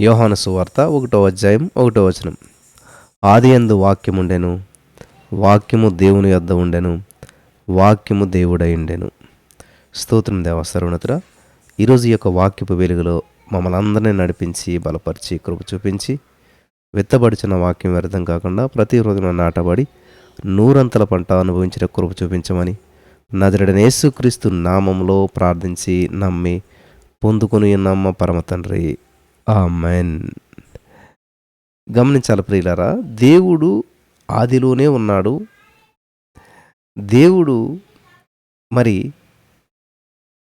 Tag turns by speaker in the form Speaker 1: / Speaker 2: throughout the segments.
Speaker 1: యోహాను సువార్త ఒకటో అధ్యాయం ఒకటో వచనం. ఆది ఎందు వాక్యం ఉండెను వాక్యము దేవుని యొద్ద ఉండెను వాక్యము దేవుడై ఉండెను. స్తోత్రం దేవ సర్వనతుడ ఈరోజు యొక్క వాక్యపు వెలుగులో మమ్మల్ని అందరినీ నడిపించి బలపరిచి కృప చూపించి విత్తబడిచిన వాక్యం వ్యర్థం కాకుండా ప్రతి హృదయం నాటబడి నూరంతల పంట అనుభవించిన కృప చూపించమని నజరడని యేసుక్రీస్తు నామంలో ప్రార్థించి నమ్మి పొందుకుని నమ్మ పరమ తండ్రి. ఆమెన్. గమనించాలి ప్రియులారా దేవుడు ఆదిలోనే ఉన్నాడు. దేవుడు మరి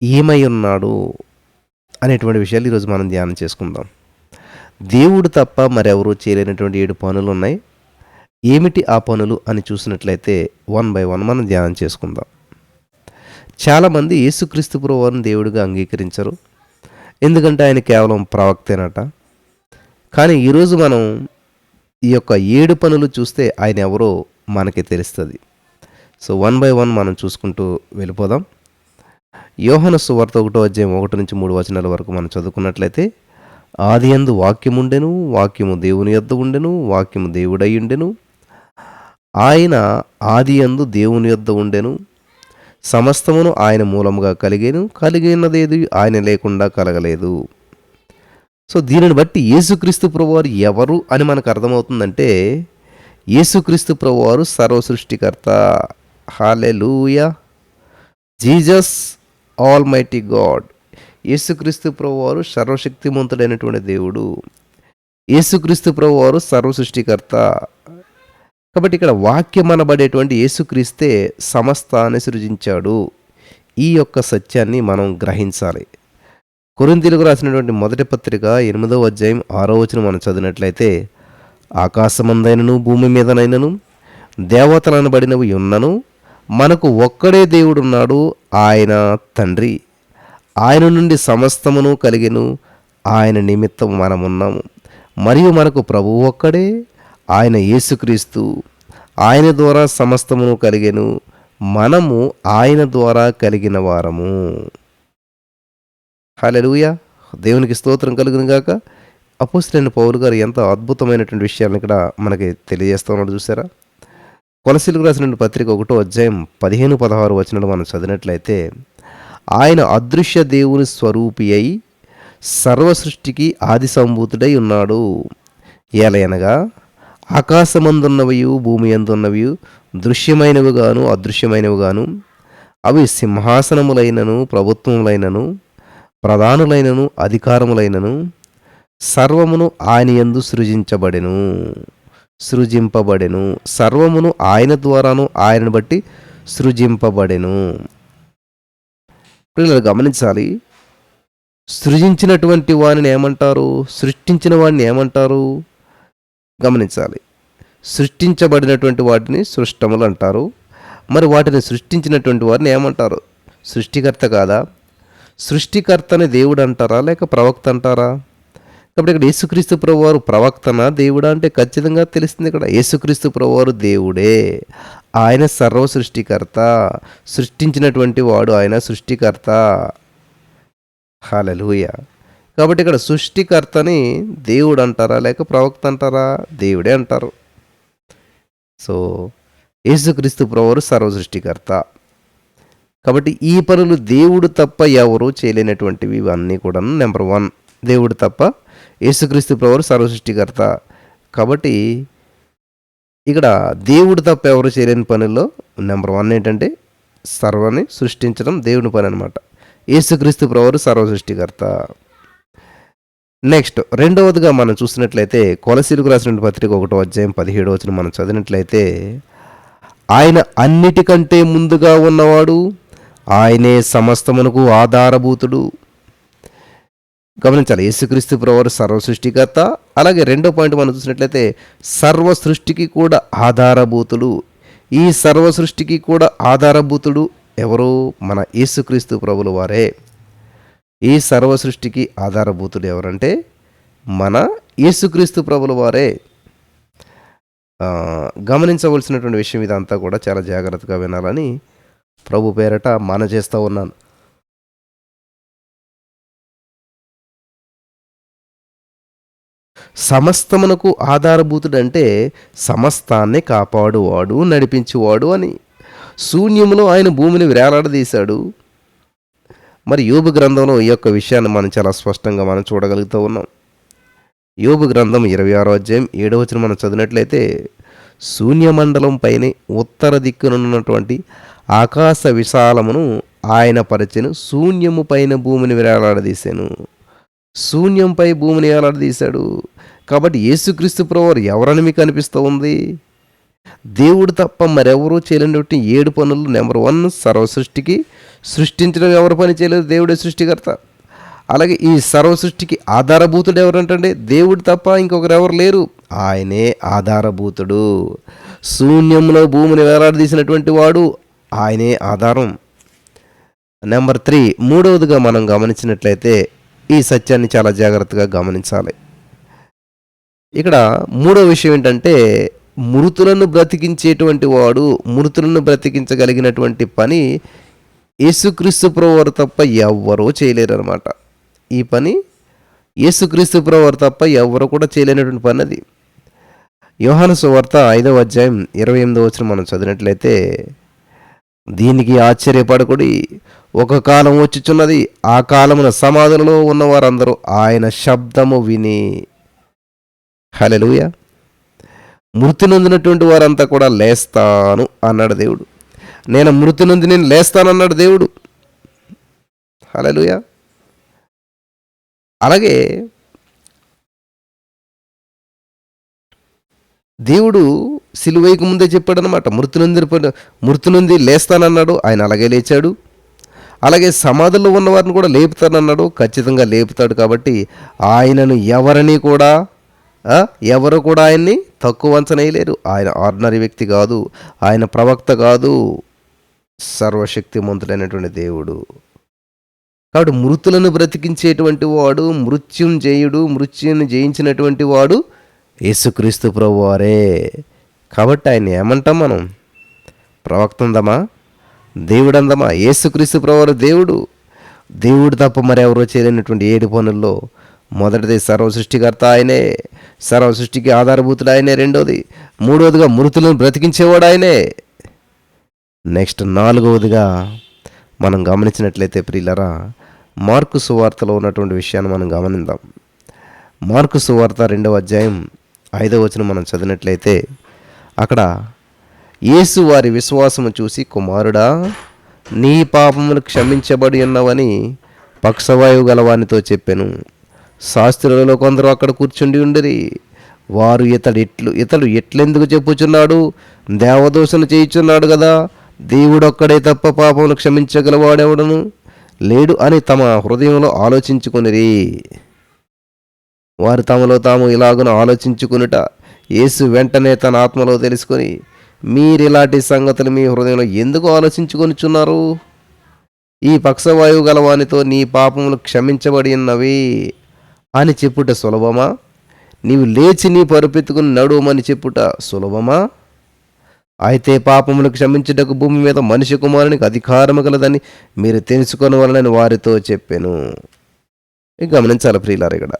Speaker 1: ఏమై ఉన్నాడు అనేటువంటి విషయాలు ఈరోజు మనం ధ్యానం చేసుకుందాం. దేవుడు తప్ప మరెవరూ చేయలేనటువంటి ఏడు పనులు ఉన్నాయి. ఏమిటి ఆ పనులు అని చూసినట్లయితే వన్ బై వన్ మనం ధ్యానం చేసుకుందాం. చాలామంది యేసుక్రీస్తు ప్రభువారిని దేవుడిగా అంగీకరించరు. ఎందుకంటే ఆయన కేవలం ప్రవక్తేనట. కానీ ఈరోజు మనం ఈ యొక్క ఏడు పనులు చూస్తే ఆయన ఎవరో మనకి తెలుస్తుంది. సో వన్ బై వన్ మనం చూసుకుంటూ వెళ్ళిపోదాం. యోహన సువార్త ఒకటో అధ్యాయం ఒకటి నుంచి మూడు వచనాల వరకు మనం చదువుకున్నట్లయితే ఆది అందు వాక్యముండెను వాక్యము దేవుని యొద్ద ఉండెను వాక్యము దేవుడై ఉండెను. ఆయన ఆది అందు దేవుని యొద్ద ఉండెను. సమస్తమును ఆయన మూలముగా కలిగేను కలిగినదేది ఆయన లేకుండా కలగలేదు. సో దీనిని బట్టి యేసుక్రీస్తు ప్రభువారు ఎవరు అని మనకు అర్థమవుతుందంటే యేసుక్రీస్తు ప్రభువారు సర్వ సృష్టికర్త hallelujah Jesus almighty God. యేసుక్రీస్తు ప్రభువారు సర్వశక్తిమంతుడైనటువంటి దేవుడు. యేసుక్రీస్తు ప్రభువారు సర్వ సృష్టికర్త కాబట్టి ఇక్కడ వాక్యం అనబడేటువంటి యేసుక్రీస్తే సమస్తాన్ని సృజించాడు. ఈ యొక్క సత్యాన్ని మనం గ్రహించాలి. కొరింతీలకు రాసినటువంటి మొదటి పత్రిక ఎనిమిదవ అధ్యాయం ఆరో వచనం మనం చదివినట్లయితే ఆకాశమందైనను భూమి మీదనైనను దేవతలనబడినవి ఉన్నను మనకు ఒక్కడే దేవుడున్నాడు ఆయన తండ్రి. ఆయన నుండి సమస్తమును కలిగిను ఆయన నిమిత్తం మనమున్నాము. మరియు మనకు ప్రభువు ఒక్కడే ఆయన యేసుక్రీస్తు ఆయన ద్వారా సమస్తమును కలిగెను. మనము ఆయన ద్వారా కలిగిన వారము. హలెలుయ దేవునికి స్తోత్రం కలుగును గాక. అపోస్తులైన పౌరు గారు ఎంత అద్భుతమైనటువంటి విషయాలను ఇక్కడ మనకి తెలియజేస్తూ ఉన్నాడు చూసారా? కొలసీలకు రాసిన పత్రిక ఒకటో అధ్యాయం పదిహేను పదహారు వచనాలు మనం చదివినట్లయితే ఆయన అదృశ్య దేవుని స్వరూపి అయి సర్వ సృష్టికి ఆది సంభూతుడై ఉన్నాడు ఏలయనగా ఆకాశమందున్నవియు భూమి అందున్నవియు దృశ్యమైనవిగాను అదృశ్యమైనవిగాను. అవి సింహాసనములైనను ప్రభుత్వములైనను ప్రధానులైనను అధికారములైనను. సర్వమును ఆయన యందు సృజించబడెను సృజింపబడెను. సర్వమును ఆయన ద్వారాను ఆయనను బట్టి సృజింపబడెను. పిల్లలు గమనించాలి. సృజించినటువంటి వాడిని ఏమంటారు? సృష్టించిన వాడిని ఏమంటారు? గమనించాలి. సృష్టించబడినటువంటి వాటిని సృష్టములు అంటారు. మరి వాటిని సృష్టించినటువంటి వారిని ఏమంటారు? సృష్టికర్త కాదా? సృష్టికర్తని దేవుడు అంటారా? లేక ప్రవక్త అంటారా? కాబట్టి ఇక్కడ యేసుక్రీస్తు ప్రభువారు ప్రవక్తన దేవుడా అంటే ఖచ్చితంగా తెలుస్తుంది ఇక్కడ. యేసుక్రీస్తు ప్రభువారు దేవుడే. ఆయన సర్వ సృష్టికర్త. సృష్టించినటువంటి వాడు ఆయన సృష్టికర్త. హాలూయ కాబట్టి ఇక్కడ సృష్టికర్తని దేవుడు అంటారా లేక ప్రవక్త అంటారా? దేవుడే అంటారు. సో యేసుక్రీస్తు ప్రవరు సర్వ సృష్టికర్త. కాబట్టి ఈ పనులు దేవుడు తప్ప ఎవరు చేయలేనటువంటివి ఇవన్నీ కూడా నెంబర్ వన్. దేవుడు తప్ప యేసుక్రీస్తు ప్రవరు సర్వ సృష్టికర్త. కాబట్టి ఇక్కడ దేవుడు తప్ప ఎవరు చేయలేని పనుల్లో నెంబర్ వన్ ఏంటంటే సర్వని సృష్టించడం దేవుని పని అనమాట యేసుక్రీస్తు ప్రవరు సర్వ సృష్టికర్త. నెక్స్ట్ రెండవదిగా మనం చూసినట్లయితే కొలసీలకు రాసిన పత్రిక ఒకటో అధ్యాయం పదిహేడు వచ్చిన మనం చదివినట్లయితే ఆయన అన్నిటికంటే ముందుగా ఉన్నవాడు ఆయనే సమస్తమునకు ఆధారభూతుడు. గమనించాలి యేసుక్రీస్తు ప్రవరు సర్వ సృష్టికర్త. అలాగే రెండో పాయింట్ మనం చూసినట్లయితే సర్వ సృష్టికి కూడా ఆధారభూతుడు ఈ సర్వ సృష్టికి కూడా ఆధారభూతుడు ఎవరు? మన యేసుక్రీస్తు ప్రభుల వారే. ఈ సర్వ సృష్టికి ఆధారభూతుడు ఎవరంటే మన యేసుక్రీస్తు ప్రభుల వారే. గమనించవలసినటువంటి విషయం ఇదంతా కూడా చాలా జాగ్రత్తగా వినాలని ప్రభు పేరట మన చేస్తూ ఉన్నాను. సమస్తమునకు ఆధారభూతుడు అంటే సమస్తాన్ని కాపాడువాడు నడిపించువాడు అని. శూన్యములో ఆయన భూమిని వేలాడదీశాడు మరి యోబు గ్రంథంలో ఈ యొక్క విషయాన్ని మనం చాలా స్పష్టంగా మనం చూడగలుగుతూ ఉన్నాం. యోబు గ్రంథం ఇరవై ఆరో అధ్యాయం ఏడవ వచ్చిన మనం చదివినట్లయితే శూన్యమండలం పైనే ఉత్తర దిక్కునున్నటువంటి ఆకాశ విశాలమును ఆయన పరిచెను శూన్యము పైన భూమిని వేలాడదీశాను శూన్యంపై భూమిని వేలాడదీశాడు కాబట్టి యేసుక్రీస్తు ప్రవారు ఎవరని మీకు అనిపిస్తూ ఉంది? దేవుడు తప్ప మరెవరూ చేయలేనటువంటి ఏడు పనులు నెంబర్ వన్ సర్వ సృష్టికి సృష్టించడం ఎవరు పని చేయలేదు? దేవుడే సృష్టికర్త. అలాగే ఈ సర్వ సృష్టికి ఆధారభూతుడు ఎవరంటే దేవుడు తప్ప ఇంకొకరు ఎవరు లేరు? ఆయనే ఆధారభూతుడు. శూన్యంలో భూమిని వేలాడదీసినటువంటి వాడు ఆయనే ఆధారం. నెంబర్ త్రీ మూడవదిగా మనం గమనించినట్లయితే ఈ సత్యాన్ని చాలా జాగ్రత్తగా గమనించాలి. ఇక్కడ మూడో విషయం ఏంటంటే మృతులను బ్రతికించేటువంటి వాడు మృతులను బ్రతికించగలిగినటువంటి పని యేసుక్రీస్తు ప్రవర్ తప్ప ఎవ్వరూ చేయలేరనమాట ఈ పని యేసుక్రీస్తు ప్రవర్ తప్ప ఎవరు కూడా చేయలేనటువంటి పని అది. యోహాను సువార్త ఐదవ అధ్యాయం ఇరవై ఎనిమిదో వచ్చిన మనం చదివినట్లయితే దీనికి ఆశ్చర్యపడకుడి ఒక కాలం వచ్చుచున్నది ఆ కాలమున సమాధులలో ఉన్నవారందరూ ఆయన శబ్దము విని హలెలుయ మృతి నొందినటువంటి వారంతా కూడా లేస్తాను అన్నాడు దేవుడు. నేను మృతి నొంది నేను లేస్తానన్నాడు దేవుడు. హలెలుయ అలాగే దేవుడు సిలువైకి ముందే చెప్పాడు అనమాట మృతి నొంది మృతి నొంది లేస్తానన్నాడు ఆయన అలాగే లేచాడు. అలాగే సమాధుల్లో ఉన్న వారిని కూడా లేపుతానన్నాడు ఖచ్చితంగా లేపుతాడు కాబట్టి ఆయనను ఎవరిని కూడా ఎవరు కూడా ఆయన్ని తక్కువ అంచనేయలేరు ఆయన ఆర్డినరీ వ్యక్తి కాదు. ఆయన ప్రవక్త కాదు. సర్వశక్తిమంతుడైనటువంటి దేవుడు. కాబట్టి మృతులను బ్రతికించేటువంటి వాడు మృత్యుం జయుడు మృత్యుని జయించినటువంటి వాడు యేసుక్రీస్తు ప్రభువారే. కాబట్టి ఆయన ఏమంటాం మనం? ప్రవక్త అందమా దేవుడు అందమా యేసుక్రీస్తు ప్రభువారు దేవుడు. దేవుడు తప్ప మరెవరో చేయలేనటువంటి ఏడు పనుల్లో మొదటిది సర్వ సృష్టికర్త ఆయనే సర్వ సృష్టికి ఆధారభూతుడు ఆయనే రెండోది మూడవదిగా మృతులను బ్రతికించేవాడు ఆయనే. నెక్స్ట్ నాలుగవదిగా మనం గమనించినట్లయితే ప్రియులరా మార్కు సువార్తలో ఉన్నటువంటి విషయాన్ని మనం గమనిద్దాం. మార్కు సువార్త రెండవ అధ్యాయం ఐదవ వచనం మనం చదివినట్లయితే అక్కడ యేసు వారి విశ్వాసము చూసి కుమారుడా నీ పాపములు క్షమించబడి ఉన్నవని పక్షవాయువు గలవానితో చెప్పాను. శాస్త్రులలో కొందరు అక్కడ కూర్చుండి ఉండిరి. వారు ఇతడు ఎట్లు ఇతడు ఎట్లెందుకు చెప్పుచున్నాడు? దేవదోషణ చేయుచున్నాడు కదా దేవుడొక్కడే తప్ప పాపములు క్షమించగలవాడెవడను? లేడు అని తమ హృదయంలో ఆలోచించుకొనిరి. వారు తమలో తాము ఇలాగున ఆలోచించుకునుట యేసు వెంటనే తన ఆత్మలో తెలుసుకొని మీరిలాంటి సంగతులు మీ హృదయంలో ఎందుకు ఆలోచించుకొనిచున్నారు? ఈ పక్షవాయువు గలవానితో నీ పాపములు క్షమించబడి ఉన్నవి. అని చెప్పుట సులభమా? నీవు లేచి నీ పరుపెత్తుకుని నడువమని చెప్పుట సులభమా? అయితే పాపములు క్షమించుటకు భూమి మీద మనిషి కుమారునికి అధికారము కలదని మీరు తెలుసుకొనవలనని వారితో చెప్పాను. గమనించాలి ప్రియులారు ఇక్కడ.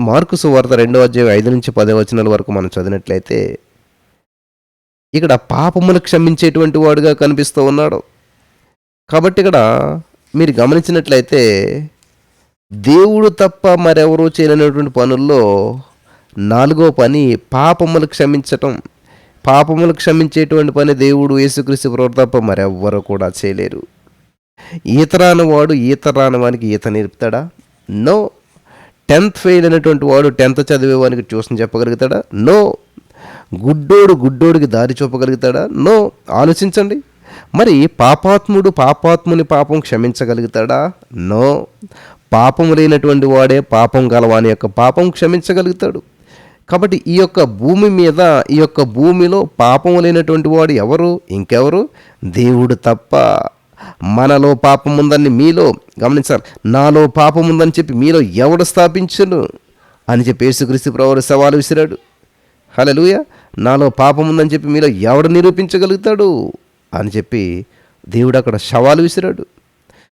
Speaker 1: మార్కు సువార్త రెండో అధ్యాయం ఐదు నుంచి పదే వచనాల వరకు మనం చదివినట్లయితే ఇక్కడ పాపములు క్షమించేటువంటి వాడుగా కనిపిస్తూ ఉన్నాడు. కాబట్టి ఇక్కడ మీరు గమనించినట్లయితే దేవుడు తప్ప మరెవరూ చేయలేనటువంటి పనుల్లో నాలుగో పని పాపములు క్షమించటం. పాపములు క్షమించేటువంటి పని దేవుడు యేసుక్రీస్తు ప్రభు తప్ప మరెవ్వరు కూడా చేయలేరు. ఈత రాని వాడు ఈత రాని వానికి ఈత నేర్పుతాడా? నో. టెన్త్ ఫెయిల్ అయినటువంటి వాడు టెన్త్ చదివేవానికి ట్యూషన్ చెప్పగలుగుతాడా? నో. గుడ్డోడు గుడ్డోడికి దారి చూపగలుగుతాడా? నో. ఆలోచించండి. మరి పాపాత్ముడు పాపాత్ముని పాపం క్షమించగలుగుతాడా? నో. పాపం లేనటువంటి వాడే పాపం గలవాని యొక్క పాపం క్షమించగలుగుతాడు. కాబట్టి ఈ యొక్క భూమి మీద ఈ యొక్క భూమిలో పాపం లేనటువంటి వాడు ఎవరు? ఇంకెవరు? దేవుడు తప్ప. మనలో పాపం ఉందని మీలో గమనించాలి నాలో పాపం ఉందని చెప్పి మీలో ఎవడు స్థాపించను? అని చెప్పి యేసుక్రీస్తు ప్రవరు సవాలు విసిరాడు. హలలుయ నాలో పాపం ఉందని చెప్పి మీలో ఎవడు నిరూపించగలుగుతాడు? అని చెప్పి దేవుడు అక్కడ సవాలు విసిరాడు.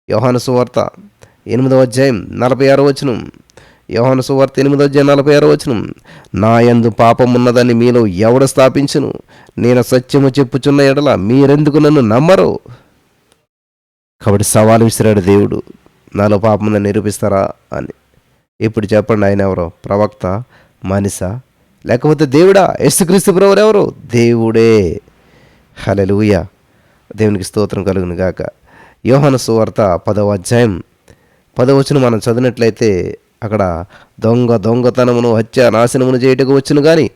Speaker 1: యోహాను సువార్త ఎనిమిదవ అధ్యాయం నలభై ఆరో వచనం. యోహన సువార్త ఎనిమిదో అధ్యాయం నలభై ఆరో వచనం. నా యందు పాపం ఉన్నదని మీలో ఎవడ స్థాపించును? నేను సత్యము చెప్పుచున్న ఎడల మీరెందుకు నన్ను నమ్మరు? కాబట్టి సవాలు విసిరాడు దేవుడు. నాలో పాపం ఉందని నిరూపిస్తారా అని. ఇప్పుడు చెప్పండి ఆయన ఎవరో? ప్రవక్త మనిష లేకపోతే దేవుడా? యేసుక్రీస్తు ప్రభువు ఎవరు? దేవుడే. హలెలూయ దేవునికి స్తోత్రం కలుగును గాక. యోహన సువార్త పదవ అధ్యాయం పదవచనం మనం చదివినట్లయితే అక్కడ దొంగ దొంగతనమును హత్య నాశనమును చేయుటకు వచ్చును కానీ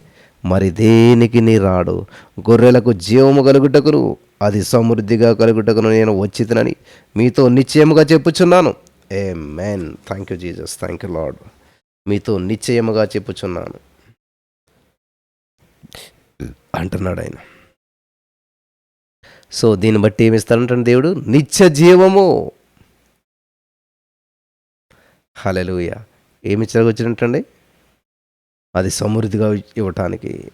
Speaker 1: మరి దేనికి నీ రాడు? గొర్రెలకు జీవము కలుగుటకును అది సమృద్ధిగా కలుగుటకును నేను వచ్చితనని మీతో నిశ్చయముగా చెప్పుచున్నాను. Amen thank you Jesus thank you Lord మీతో నిశ్చయముగా చెప్పుచున్నాను. అంటున్నాడు ఆయన. సో దీన్ని బట్టి ఏమిస్తాడంటే దేవుడు? నిత్య జీవము. హలలుయ ఏమి ఇచ్చగొచ్చినట్టండి అది సమృద్ధిగా ఇవ్వటానికి.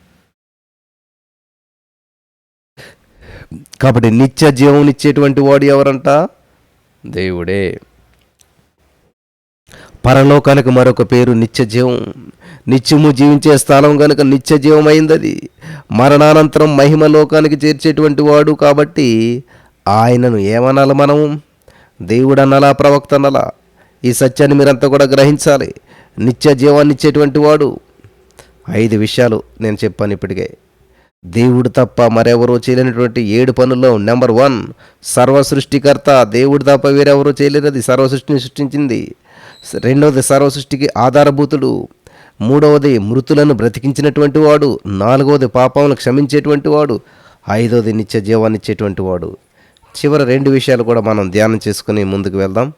Speaker 1: కాబట్టి నిత్య జీవం ఇచ్చేటువంటి వాడు ఎవరంట? దేవుడే. పరలోకానికి మరొక పేరు నిత్య జీవం. నిత్యము జీవించే స్థలం కనుక నిత్య జీవమైంది అది మరణానంతరం మహిమ లోకానికి చేర్చేటువంటి వాడు కాబట్టి ఆయనను ఏమనాలి మనం దేవుడు అనాలా ప్రవక్త అనాలా ఈ సత్యాన్ని మీరంతా కూడా గ్రహించాలి. నిత్య జీవాన్ని ఇచ్చేటువంటి వాడు. ఐదు విషయాలు నేను చెప్పాను ఇప్పటికే. దేవుడు తప్ప మరెవరూ చేయలేనటువంటి ఏడు పనుల్లో నెంబర్ వన్ సర్వ సృష్టికర్త దేవుడు తప్ప వేరెవరూ చేయలేనిది సర్వ సృష్టిని సృష్టించింది. రెండవది సర్వ సృష్టికి ఆధారభూతుడు. మూడవది మృతులను బ్రతికించినటువంటి వాడు. నాలుగవది పాపములను క్షమించేటువంటి వాడు. ఐదవది నిత్య జీవాన్ని ఇచ్చేటువంటి వాడు. చివరి రెండు విషయాలు కూడా మనం ధ్యానం చేసుకుని ముందుకు వెళ్దాం.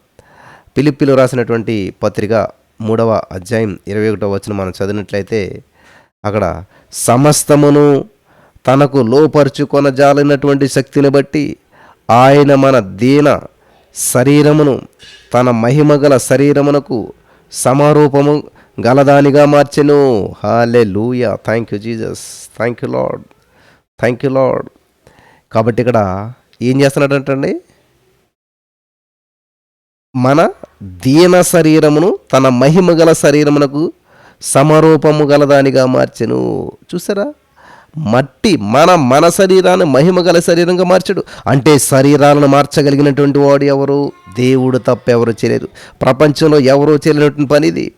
Speaker 1: పిలిపిలు రాసినటువంటి పత్రిక మూడవ అధ్యాయం ఇరవై ఒకటో వచ్చిన మనం చదివినట్లయితే అక్కడ సమస్తమును తనకు లోపరుచుకొన జాలినటువంటి శక్తిని బట్టి ఆయన మన దీన శరీరమును తన మహిమగల శరీరమునకు సమారూపము గలదానిగా మార్చెను. Hallelujah thank you Jesus thank you Lord thank you Lord కాబట్టి ఇక్కడ ఏం చేస్తున్నాడంటండి? మన దీన శరీరమును తన మహిమ గల శరీరమునకు సమరూపము గలదానిగా మార్చెను. చూసారా? మట్టి మన మన శరీరాన్ని మహిమ గల శరీరంగా మార్చడు. అంటే శరీరాలను మార్చగలిగినటువంటి వాడు ఎవరు? దేవుడు తప్ప ఎవరు చేయలేరు ప్రపంచంలో ఎవరో చేయలేనటువంటి పనిది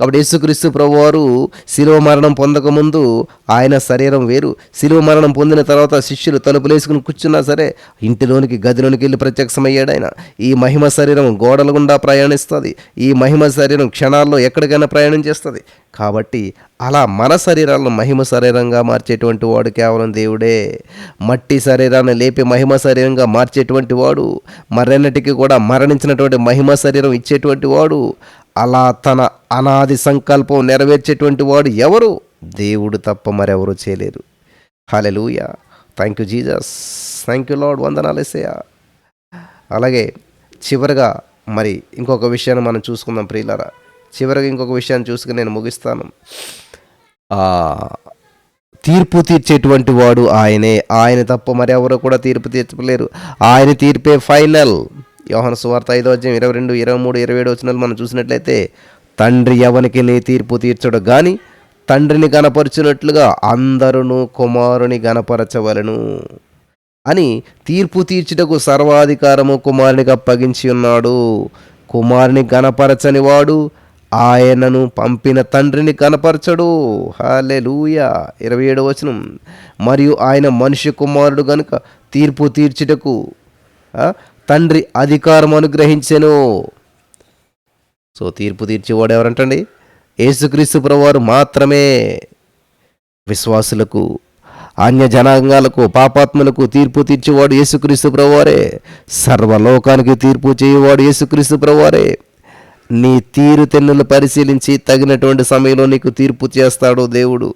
Speaker 1: కాబట్టి యేసుక్రీస్తు ప్రభువారు శిలువ మరణం పొందకముందు ఆయన శరీరం వేరు. శిలువ మరణం పొందిన తర్వాత శిష్యులు తలుపులు వేసుకుని కూర్చున్నా సరే ఇంటిలోనికి గదిలోనికి వెళ్ళి ప్రత్యక్షమయ్యాడు ఆయన. ఈ మహిమ శరీరం గోడల గుండా ప్రయాణిస్తుంది. ఈ మహిమ శరీరం క్షణాల్లో ఎక్కడికైనా ప్రయాణం చేస్తుంది. కాబట్టి అలా మన శరీరాలను మహిమ శరీరంగా మార్చేటువంటి వాడు కేవలం దేవుడే. మట్టి శరీరాన్ని లేపి మహిమ శరీరంగా మార్చేటువంటి వాడు. మరెన్నటికీ కూడా మరణించినటువంటి మహిమ శరీరం ఇచ్చేటువంటి వాడు. అలా తన అనాది సంకల్పం నెరవేర్చేటువంటి వాడు ఎవరు? దేవుడు తప్ప మరెవరు చేయలేరు. Hallelujah thank you Jesus thank you Lord వందనాలేసయ్యా అలాగే చివరిగా మరి ఇంకొక విషయాన్ని మనం చూసుకుందాం ప్రియులారా. చివరిగా ఇంకొక విషయాన్ని చూసుకుని నేను ముగిస్తాను. తీర్పు తీర్చేటువంటి వాడు ఆయనే. ఆయన తప్ప మరెవరు కూడా తీర్పు తీర్చలేరు. ఆయన తీర్పే ఫైనల్. యోహన సువార్త ఐదో అధ్యాయం ఇరవై రెండు ఇరవై మూడు ఇరవై ఏడు వచ్చినాలు మనం చూసినట్లయితే తండ్రి ఎవనికి నీ తీర్పు తీర్చడు కానీ తండ్రిని గనపరచినట్లుగా అందరును కుమారుని గనపరచవలను అని తీర్పు తీర్చుటకు సర్వాధికారము కుమారునికి అప్పగించి ఉన్నాడు. కుమారుని గనపరచని వాడు ఆయనను పంపిన తండ్రిని కనపరచడు హాలే లూయ ఇరవై ఏడు వచనం. మరియు ఆయన మనిషి కుమారుడు గనుక తీర్పు తీర్చుటకు తండ్రి అధికారం అనుగ్రహించెను. సో తీర్పు తీర్చేవాడు ఎవరంటండి? యేసుక్రీస్తు ప్రభువారు మాత్రమే విశ్వాసులకు అన్య జనాంగాలకు పాపాత్మలకు తీర్పు తీర్చేవాడు యేసుక్రీస్తు ప్రభువారే. సర్వలోకానికి తీర్పు చేయవాడు యేసుక్రీస్తు ప్రభువారే. నీ తీరు తెన్నులు పరిశీలించి తగినటువంటి సమయంలో నీకు తీర్పు చేస్తాడు దేవుడు.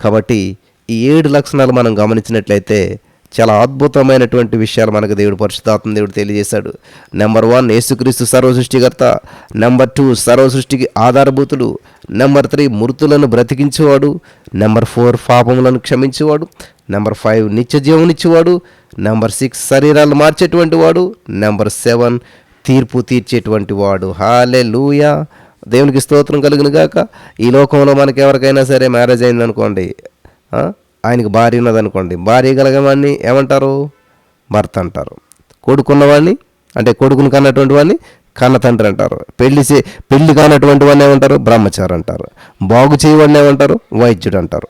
Speaker 1: కాబట్టి ఈ ఏడు లక్షణాలు మనం గమనించినట్లయితే చాలా అద్భుతమైనటువంటి విషయాలు మనకు దేవుడు పరిశుద్ధాత్మ దేవుడు తెలియజేశాడు. నెంబర్ వన్ యేసుక్రీస్తు సర్వ సృష్టికర్త నెంబర్ టూ సర్వ సృష్టికి ఆధారభూతుడు నెంబర్ త్రీ మృతులను బ్రతికించేవాడు. నెంబర్ ఫోర్ పాపములను క్షమించేవాడు. నెంబర్ ఫైవ్ నిత్య జీవనిచ్చేవాడు నెంబర్ సిక్స్ శరీరాలు మార్చేటువంటి వాడు. నెంబర్ సెవెన్ తీర్పు తీర్చేటువంటి వాడు. హాలే లూయా దేవునికి స్తోత్రం కలిగిన గాక ఈ లోకంలో మనకి ఎవరికైనా సరే మ్యారేజ్ అయిందనుకోండి. ఆయనకి భార్య ఉన్నదనుకోండి భార్య కలగవాడిని ఏమంటారు? భర్త అంటారు కొడుకున్నవాడిని అంటే కొడుకుని కన్నటువంటి వాడిని కన్న తండ్రి అంటారు. పెళ్ళి చే పెళ్ళి కానటువంటి వాడిని ఏమంటారు? బ్రహ్మచారి అంటారు. బాగు చేయవాడిని ఏమంటారు? వైద్యుడు అంటారు.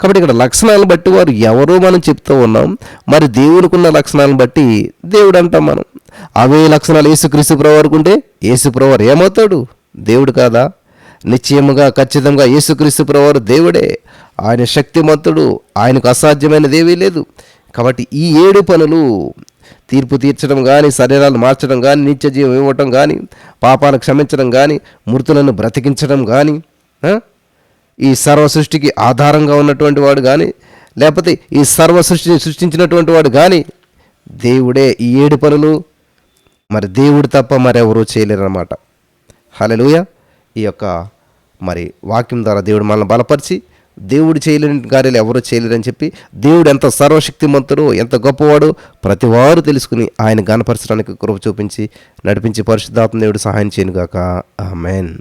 Speaker 1: కాబట్టి ఇక్కడ లక్షణాలను బట్టి వారు ఎవరో మనం చెప్తూ ఉన్నాం. మరి దేవునికి ఉన్న లక్షణాలను బట్టి దేవుడు అంటాం మనం. అవే లక్షణాలు యేసుక్రీస్తు ప్రవారుకుంటే యేసు ప్రవారు ఏమవుతాడు? దేవుడు కాదా? నిశ్చయముగా ఖచ్చితంగా యేసుక్రీస్తు ప్రవారు దేవుడే. ఆయన శక్తిమంతుడు ఆయనకు అసాధ్యమైన ఏమీ లేదు. కాబట్టి ఈ ఏడు పనులు తీర్పు తీర్చడం కానీ శరీరాలు మార్చడం కానీ నిత్య జీవం ఇవ్వటం కానీ పాపాలు క్షమించడం కానీ మృతులను బ్రతికించడం కానీ ఈ సర్వ సృష్టికి ఆధారంగా ఉన్నటువంటి వాడు కానీ లేకపోతే ఈ సర్వ సృష్టిని సృష్టించినటువంటి వాడు కానీ దేవుడే ఈ ఏడు పనులు. మరి దేవుడు తప్ప మరెవరూ చేయలేరన్నమాట. హలో ఈ యొక్క మరి వాక్యం ద్వారా దేవుడు మనల్ని బలపరిచి దేవుడు చేయలేని కార్యాలు ఎవరు చేయలేరని చెప్పి దేవుడు ఎంత సర్వశక్తిమంతుడు ఎంత గొప్పవాడు ప్రతివారు తెలుసుకుని ఆయన గణపరచడానికి కృప చూపించి నడిపించి పరిశుద్ధాత్మ దేవుడు సహాయం చేయనుగాక. ఆమెన్.